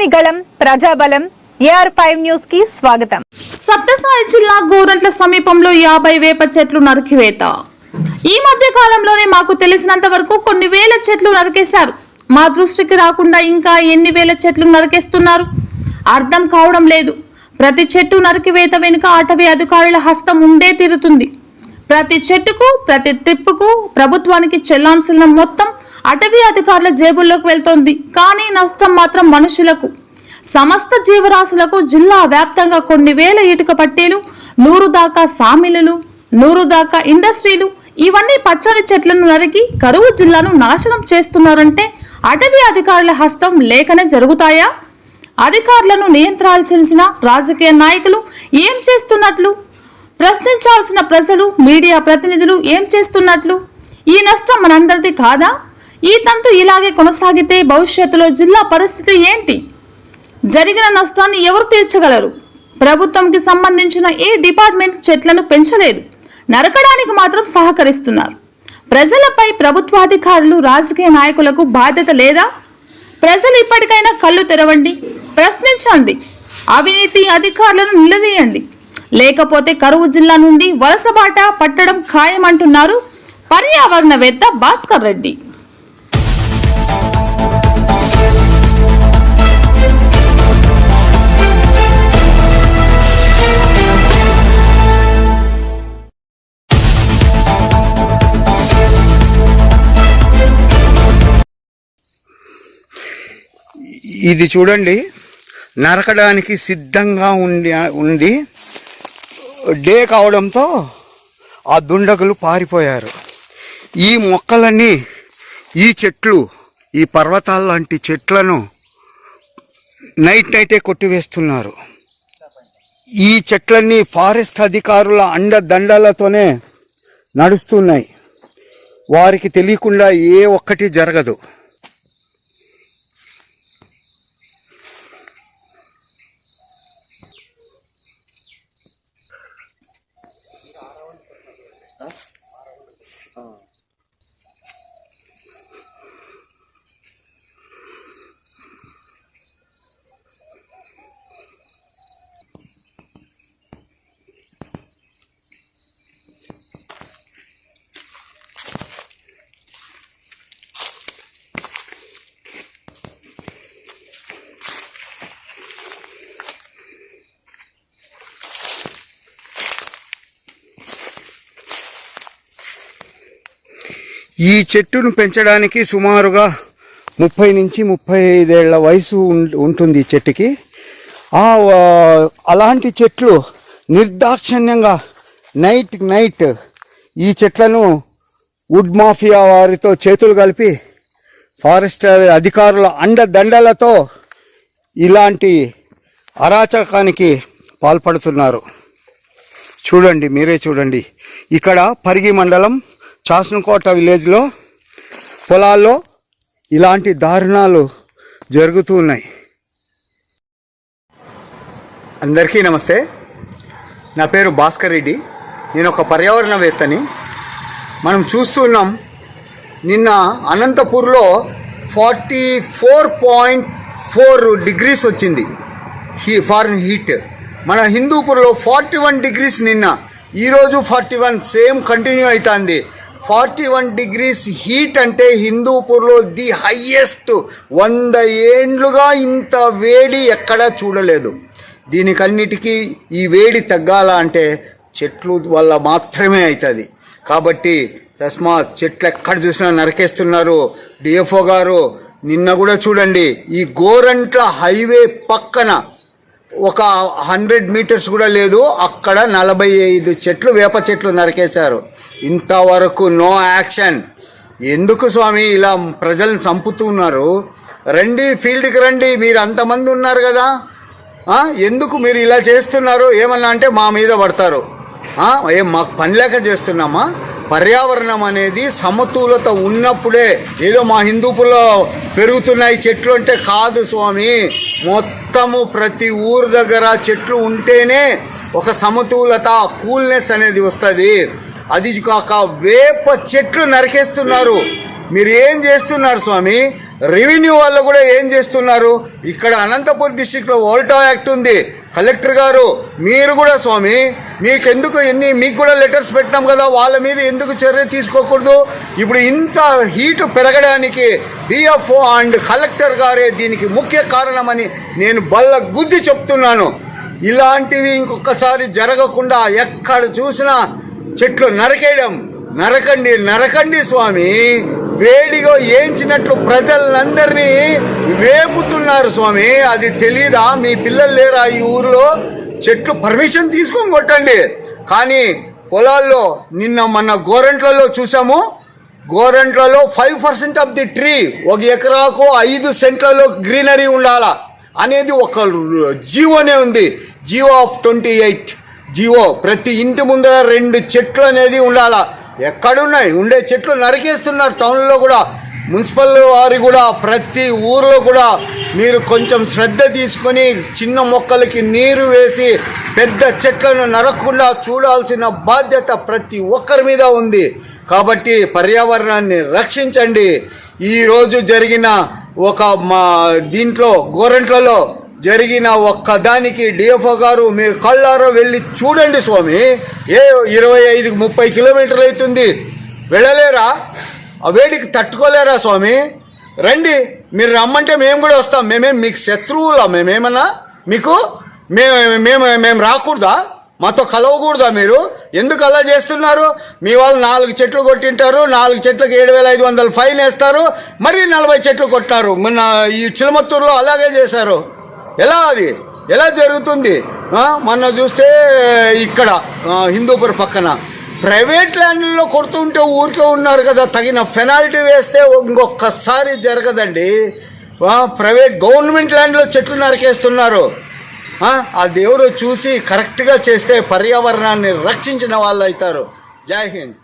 ప్రజలని గళం ప్రజాబలం AR five న్యూస్కి స్వాగతం. సత్యసాయి జిల్లా గోరంట్ల సమీపంలో యాభై వేప చెట్లు నరికివేత. ఈ మధ్య కాలంలోనే మాకు తెలిసినంత వరకు కొన్ని వేల చెట్లు నరికేశారు. మా దృష్టికి రాకుండా ఇంకా ఎన్ని వేల చెట్లు నరికేస్తున్నారు? అర్థం కావడం లేదు. ప్రతి చెట్టు నరికివేత వెనుక అటవీ అధికారుల హస్తం ఉండే తీరుతుంది. ప్రతి చెట్టుకు ప్రతి ట్రిప్పుకు ప్రభుత్వానికి చెల్లాల్సిన మొత్తం అటవీ అధికారుల జేబుల్లోకి వెళ్తోంది. కానీ నష్టం మాత్రం మనుషులకు సమస్త జీవరాశులకు జిల్లా వ్యాప్తంగా కొన్ని వేల ఇటుక పట్టీలు నూరు దాకా సామిలులు నూరు దాకా ఇండస్ట్రీలు ఇవన్నీ పచ్చని చెట్లను నరికి కరువు జిల్లాను నాశనం చేస్తున్నారంటే అటవీ అధికారుల హస్తం లేకనే జరుగుతాయా? అధికారులను నియంత్రించాల్సిన రాజకీయ నాయకులు ఏం చేస్తున్నట్లు? ప్రశ్నించాల్సిన ప్రజలు మీడియా ప్రతినిధులు ఏం చేస్తున్నట్లు? ఈ నష్టం మనందరిది కాదా? ఈ తంతు ఇలాగే కొనసాగితే భవిష్యత్తులో జిల్లా పరిస్థితి ఏంటి? జరిగిన నష్టాన్ని ఎవరు తీర్చగలరు? ప్రభుత్వంకి సంబంధించిన ఏ డిపార్ట్మెంట్ చెట్లను పెంచలేదు? నరకడానికి మాత్రం సహకరిస్తున్నారు. ప్రజలపై ప్రభుత్వాధికారులు రాజకీయ నాయకులకు బాధ్యత లేదా? ప్రజలు ఇప్పటికైనా కళ్ళు తెరవండి ప్రశ్నించండి. అవినీతి అధికారులను నిలదీయండి. లేకపోతే కరువు జిల్లా నుండి వలసబాట పట్టడం ఖాయమంటున్నారు పర్యావరణవేత్త భాస్కర్ రెడ్డి. ఇది చూడండి నరకడానికి సిద్ధంగా ఉండి ఉండి డే కావడంతో ఆ దుండగులు పారిపోయారు. ఈ మొక్కలన్నీ ఈ చెట్లు ఈ పర్వతాల లాంటి చెట్లను నైట్ నైటే కొట్టివేస్తున్నారు. ఈ చెట్లన్నీ ఫారెస్ట్ అధికారుల అండదండలతోనే నడుస్తున్నాయి. వారికి తెలియకుండా ఏ ఒక్కటి జరగదు. ఈ చెట్టును పెంచడానికి సుమారుగా ముప్పై నుంచి ముప్పై ఐదేళ్ళ వయసు ఉంటుంది ఈ చెట్టుకి. అలాంటి చెట్లు నిర్దాక్షిణ్యంగా నైట్ నైట్ ఈ చెట్లను వుడ్ మాఫియా వారితో చేతులు కలిపి ఫారెస్ట్ అధికారుల అండదండలతో ఇలాంటి అరాచకానికి పాల్పడుతున్నారు. చూడండి మీరే చూడండి. ఇక్కడ పరిగి మండలం చాసనకోట విలేజ్లో పొలాల్లో ఇలాంటి దారుణాలు జరుగుతూ ఉన్నాయి. అందరికీ నమస్తే. నా పేరు భాస్కర్ రెడ్డి. నేను ఒక పర్యావరణవేత్తని. మనం చూస్తున్నాం నిన్న అనంతపూర్లో forty four point four degrees వచ్చింది హీ ఫారెన్ హీట్. మన హిందూపూర్లో ఫార్టీ వన్ డిగ్రీస్ నిన్న. ఈరోజు ఫార్టీ వన్ సేమ్ కంటిన్యూ అవుతుంది. ఫార్టీ వన్ డిగ్రీస్ హీట్ అంటే హిందూపూర్లో ది హయ్యెస్ట్ వంద ఏండ్లుగా ఇంత వేడి ఎక్కడా చూడలేదు. దీనికన్నిటికీ ఈ వేడి తగ్గాల అంటే చెట్లు వల్ల మాత్రమే అవుతుంది కాబట్టి తస్మాత్ చెట్లు ఎక్కడ చూసినా నరికేస్తున్నారు. డిఎఫ్ఓ గారు నిన్న కూడా చూడండి ఈ గోరంట్ల హైవే పక్కన ఒక హండ్రెడ్ మీటర్స్ కూడా లేదు. అక్కడ నలభై ఐదు చెట్లు వేప చెట్లు నరికేశారు. ఇంతవరకు నో యాక్షన్. ఎందుకు స్వామి ఇలా ప్రజలను చంపుతున్నారు రండి ఫీల్డ్కి రండి. మీరు అంతమంది ఉన్నారు కదా. ఎందుకు మీరు ఇలా చేస్తున్నారు? ఏమన్నా అంటే మా మీద పడతారు. ఏం మాకు పని లేక చేస్తున్నామా? పర్యావరణం అనేది సమతులత ఉన్నప్పుడే ఏదో మా హిందూపులో పెరుగుతున్నాయి చెట్లు అంటే కాదు స్వామి. మొత్తము ప్రతి ఊరు దగ్గర చెట్లు ఉంటేనే ఒక సమతులత కూల్నెస్ అనేది వస్తుంది. అది కాక వేప చెట్లు నరికేస్తున్నారు. మీరు ఏం చేస్తున్నారు స్వామి? రెవెన్యూ వాళ్ళు కూడా ఏం చేస్తున్నారు? ఇక్కడ అనంతపూర్ డిస్టిక్లో ఓల్టో యాక్ట్ ఉంది. కలెక్టర్ గారు మీరు కూడా స్వామి మీకెందుకు ఎన్ని మీకు కూడా లెటర్స్ పెట్టినాం కదా వాళ్ళ మీద ఎందుకు చర్య తీసుకోకూడదు? ఇప్పుడు ఇంత హీటు పెరగడానికి డిఎఫ్ఓ అండ్ కలెక్టర్ గారే దీనికి ముఖ్య కారణమని నేను బల్ల గుద్ది చెప్తున్నాను. ఇలాంటివి ఇంకొకసారి జరగకుండా ఎక్కడ చూసినా చెట్లు నరకేయడం. నరకండి నరకండి స్వామి. వేడిగా ఏంచినట్లు ప్రజలందరినీ వేపుతున్నారు స్వామి. అది తెలీదా? మీ పిల్లలు లేరా ఈ ఊరిలో? చెట్లు పర్మిషన్ తీసుకొని కొట్టండి. కానీ పొలాల్లో నిన్న మన గోరంట్లలో చూసాము. గోరంట్లలో five percent of the tree ఒక ఎకరాకు ఐదు సెంట్లలో గ్రీనరీ ఉండాలా అనేది ఒక జీవోనే ఉంది. GO of twenty eight. GO ప్రతి ఇంటి ముందర రెండు చెట్లు అనేది ఉండాలా. ఎక్కడున్నాయి? ఉండే చెట్లు నరికేస్తున్నారు టౌన్లో కూడా. మున్సిపల్ వారి కూడా ప్రతి ఊర్లో కూడా మీరు కొంచెం శ్రద్ధ తీసుకొని చిన్న మొక్కలకి నీరు వేసి పెద్ద చెట్లను నరకుండా చూడాల్సిన బాధ్యత ప్రతి ఒక్కరి మీద ఉంది. కాబట్టి పర్యావరణాన్ని రక్షించండి. ఈరోజు జరిగిన ఒక మా దీంట్లో గోరంట్లలో జరిగిన ఒక్కదానికి డిఎఫ్ఓ గారు మీరు కళ్ళారో వెళ్ళి చూడండి స్వామి. ఏ ఇరవై ఐదు ముప్పై కిలోమీటర్లు అవుతుంది. వెళ్ళలేరా? ఆ వేడికి తట్టుకోలేరా స్వామి? రండి. మీరు రమ్మంటే మేము కూడా వస్తాం. మేమేం మీకు శత్రువులా? మేమేమన్నా మీకు మేము మేము మేము రాకూడదా? మాతో కలవకూడదా మీరు? ఎందుకు అలా చేస్తున్నారు? మీ వాళ్ళు నాలుగు చెట్లు కొట్టింటారు నాలుగు చెట్లకు ఏడు వేల ఐదు వందలు ఫైన్ వేస్తారు మరీ నలభై చెట్లు కొట్టారు మొన్న ఈ చిలమత్తూరులో అలాగే చేశారు. ఎలా అది? ఎలా జరుగుతుంది? మొన్న చూస్తే ఇక్కడ ఆ, హిందూపూర్ పక్కన. ప్రైవేట్ ల్యాండ్లో కొడుతుంటే ఊరికే ఉన్నారు కదా తగిన పెనాల్టీ వేస్తే ఇంకొకసారి జరగదండి. ప్రైవేట్ గవర్నమెంట్ ల్యాండ్లో చెట్లు నరికేస్తున్నారు. ఆ, ఆ దేవుడు చూసి కరెక్ట్గా చేస్తే పర్యావరణాన్ని రక్షించిన వాళ్ళు అవుతారు జై హింద్.